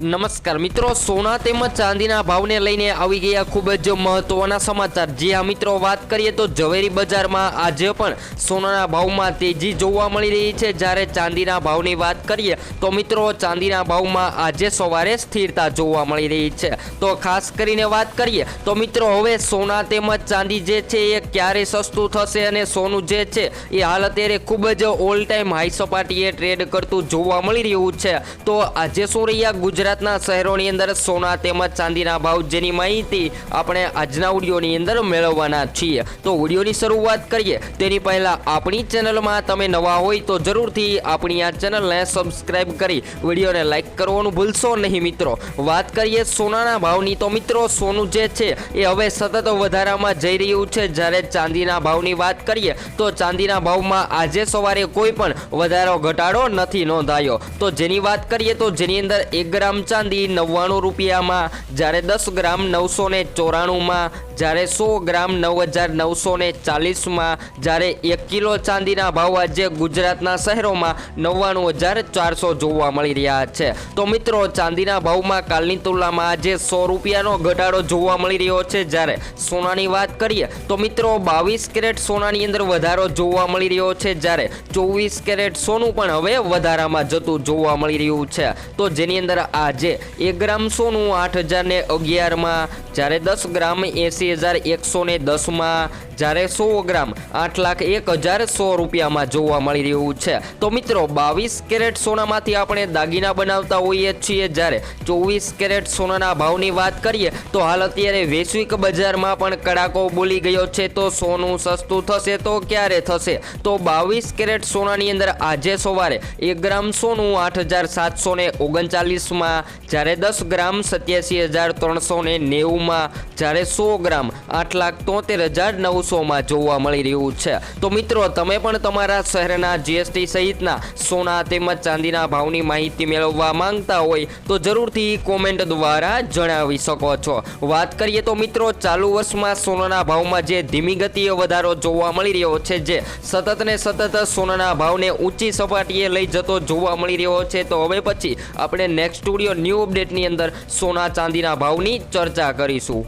નમસ્કાર મિત્રો, સોના તેમજ ચાંદીના ભાવને લઈને આવી ગયા ખૂબ જ મહત્વના સમાચાર. જે આ મિત્રો, વાત કરીએ તો ઝવેરી બજારમાં આજે પણ સોનાના ભાવમાં તેજી જોવા મળી રહી છે. જ્યારે ચાંદીના ભાવની વાત કરીએ તો મિત્રો, ચાંદીના ભાવમાં આજે સવારે સ્થિરતા જોવા મળી રહી છે. તો ખાસ કરીને વાત કરીએ તો મિત્રો, હવે સોના તેમજ ચાંદી જે છે એ ક્યારે સસ્તું થશે અને સોનું જે છે એ હાલ અત્યારે ખૂબ જ ઓલ ટાઈમ હાઈ સપાટીએ ટ્રેડ કરતું જોવા મળી રહ્યું છે. તો આજે શું રહ્યા? ગુજરાતના શહેરોની અંદર સોના તેમજ ચાંદીના ભાવ જેની માહિતી આપણે આજના ઓડિયોની અંદર મેળવવાના છીએ. તો ઓડિયોની શરૂઆત કરીએ. તેની પહેલાં આપણી ચેનલમાં તમે નવા હોય તો જરૂરથી આપણી આ ચેનલને સબસ્ક્રાઈબ કરી વિડીયોને લાઈક કરવાનું ભૂલશો નહીં મિત્રો. વાત કરીએ સોનાના ભાવની તો મિત્રો સોનું જે છે એ હવે સતત વધારામાં જઈ રહ્યું છે. જ્યારે ચાંદીના ભાવની વાત કરીએ તો ચાંદીના ભાવમાં આજે સવારે કોઈ પણ વધારો ઘટાડો નથી નોંધાયો. તો જેની વાત કરીએ તો જેની અંદર એક ગ્રામ ચાંદી નવ્વાણું રૂપિયામાં, જ્યારે દસ ગ્રામ નવસો ને ચોરાણુંમાં, જ્યારે સો ગ્રામ નવ હજાર નવસો ને ચાલીસમાં, જ્યારે એક કિલો ચાંદીના ભાવ આજે ગુજરાતના શહેરોમાં નવ્વાણું હજાર ચારસો જોવા મળી રહ્યા છે. તો મિત્રો, ચાંદીના ભાવમાં કાલની તુલનામાં આજે સો રૂપિયાનો ઘટાડો જોવા મળી રહ્યો છે. જ્યારે સોનાની વાત કરીએ, તો મિત્રો, બાવીસ કેરેટ સોનાની અંદર વધારો જોવા મળી રહ્યો છે. જ્યારે ચોવીસ કેરેટ સોનું પણ હવે વધારામાં જતું જોવા મળી રહ્યું છે. તો જેની અંદર આજે એક ગ્રામ સોનું આઠ હજાર ને અગિયારમાં, જ્યારે દસ ગ્રામ એંસી હજાર એકસો ને દસમાં જ્યારે સો ગ્રામ આઠ લાખ એક હજાર સો રૂપિયામાં જોવા મળી રહ્યું છે. તો મિત્રો, બાવીસ કેરેટ સોનામાંથી આપણે દાગીના બનાવતા હોઈએ છીએ. જ્યારે ચોવીસ કેરેટ સોનાના ભાવની વાત કરીએ, તો હાલ અત્યારે વૈશ્વિક બજારમાં પણ કડાકો બોલી ગયો છે. તો સોનું સસ્તું થશે તો ક્યારે થશે? તો બાવીસ કેરેટ સોનાની અંદર આજે સવારે એક ગ્રામ સોનું આઠ હજાર સાતસો ને ઓગણચાલીસમાં, જ્યારે દસ ગ્રામ સત્યાસી હજાર ત્રણસો ને નેવુંમાં, જ્યારે સો ગ્રામ આઠ લાખ તોતેર હજાર નવસોમાં જોવા મળી રહ્યું છે. તો મિત્રો, તમે પણ તમારા શહેરના જીએસટી સહિતના સોના તેમજ ચાંદીના ભાવની માહિતી મેળવવા માંગતા હોય તો જરૂરથી કોમેન્ટ દ્વારા જણાવી શકો છો. વાત કરીએ તો મિત્રો, ચાલુ વર્ષમાં સોનાના ભાવમાં જે ધીમી ગતિએ વધારો જોવા મળી રહ્યો છે, જે સતત ને સતત સોનાના ભાવને ઊંચી સપાટીએ લઈ જતો જોવા મળી રહ્યો છે, તો હવે પછી આપણે નેક્સ્ટ સ્ટુડિયો ન્યૂ અપડેટની અંદર સોના ચાંદીના ભાવની ચર્ચા કરીશું.